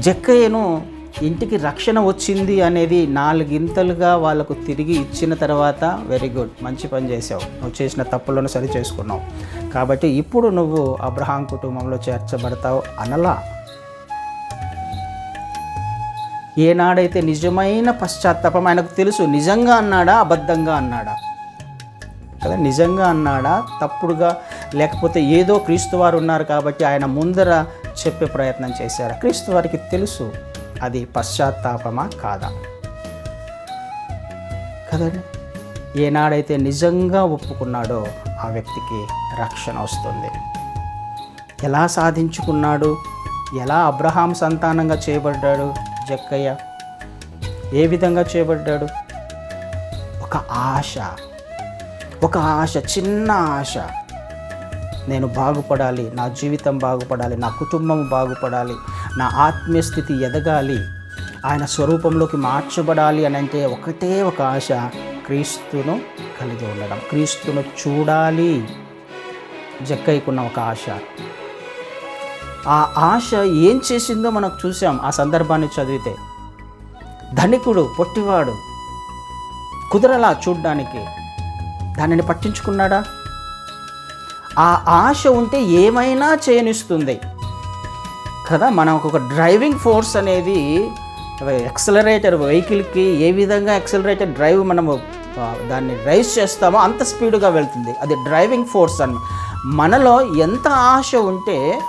జక్కయ్యను ఇంటికి రక్షణ వచ్చింది అనేది నాలుగింతలుగా వాళ్ళకు తిరిగి ఇచ్చిన తర్వాత వెరీ గుడ్ మంచి పని చేసావు నువ్వు చేసిన తప్పులను సరి చేసుకున్నావు. కాబట్టి ఇప్పుడు నువ్వు అబ్రహాం కుటుంబంలో చేర్చబడతావు అనలా. ఏనాడైతే నిజమైన పశ్చాత్తాపం ఆయనకు తెలుసు నిజంగా అన్నాడా అబద్ధంగా అన్నాడా? కదా నిజంగా అన్నాడా తప్పుడుగా లేకపోతే ఏదో క్రీస్తు వారు ఉన్నారు కాబట్టి ఆయన ముందర చెప్పే ప్రయత్నం చేశారా. క్రీస్తు వారికి తెలుసు అది పశ్చాత్తాపమా కాదా? కదండి? ఏనాడైతే నిజంగా ఒప్పుకున్నాడో ఆ వ్యక్తికి రక్షణ వస్తుంది. ఎలా సాధించుకున్నాడు? ఎలా అబ్రహాం సంతానంగా చేయబడ్డాడు జక్కయ్య? ఏ విధంగా చేయబడ్డాడు? ఒక ఆశ. ఒక ఆశ చిన్న ఆశ. నేను బాగుపడాలి నా జీవితం బాగుపడాలి నా కుటుంబం బాగుపడాలి నా ఆత్మీయ స్థితి ఎదగాలి ఆయన స్వరూపంలోకి మార్చబడాలి అని అంటే ఒకటే ఒక ఆశ క్రీస్తును కలిగి ఉండడం. క్రీస్తును చూడాలి. జక్కయ్యకున్న ఒక ఆశ. ఆ ఆశ ఏం చేసిందో మనకు చూసాం ఆ సందర్భాన్ని చదివితే. ధనికుడు పొట్టివాడు కుదరలా చూడ్డానికి దానిని పట్టించుకున్నాడా? ఆ ఆశ ఉంటే ఏమైనా చేయనిస్తుంది. కదా మనం ఒక డ్రైవింగ్ ఫోర్స్ అనేది ఎక్సలరేటర్ వెహికల్కి ఏ విధంగా ఎక్సలరేటర్ డ్రైవ్ మనము దాన్ని రైస్ చేస్తామో అంత స్పీడ్గా వెళ్తుంది. అది డ్రైవింగ్ ఫోర్స్ అన్న మనలో ఎంత ఆశ ఉంటే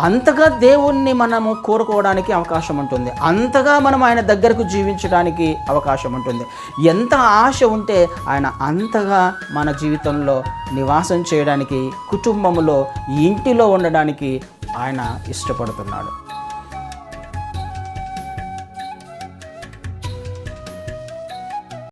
అంతగా దేవుణ్ణి మనము కోరుకోవడానికి అవకాశం ఉంటుంది. అంతగా మనం ఆయన దగ్గరకు జీవించడానికి అవకాశం ఉంటుంది. ఎంత ఆశ ఉంటే ఆయన అంతగా మన జీవితంలో నివాసం చేయడానికి కుటుంబంలో ఇంటిలో ఉండడానికి ఆయన ఇష్టపడుతున్నాడు.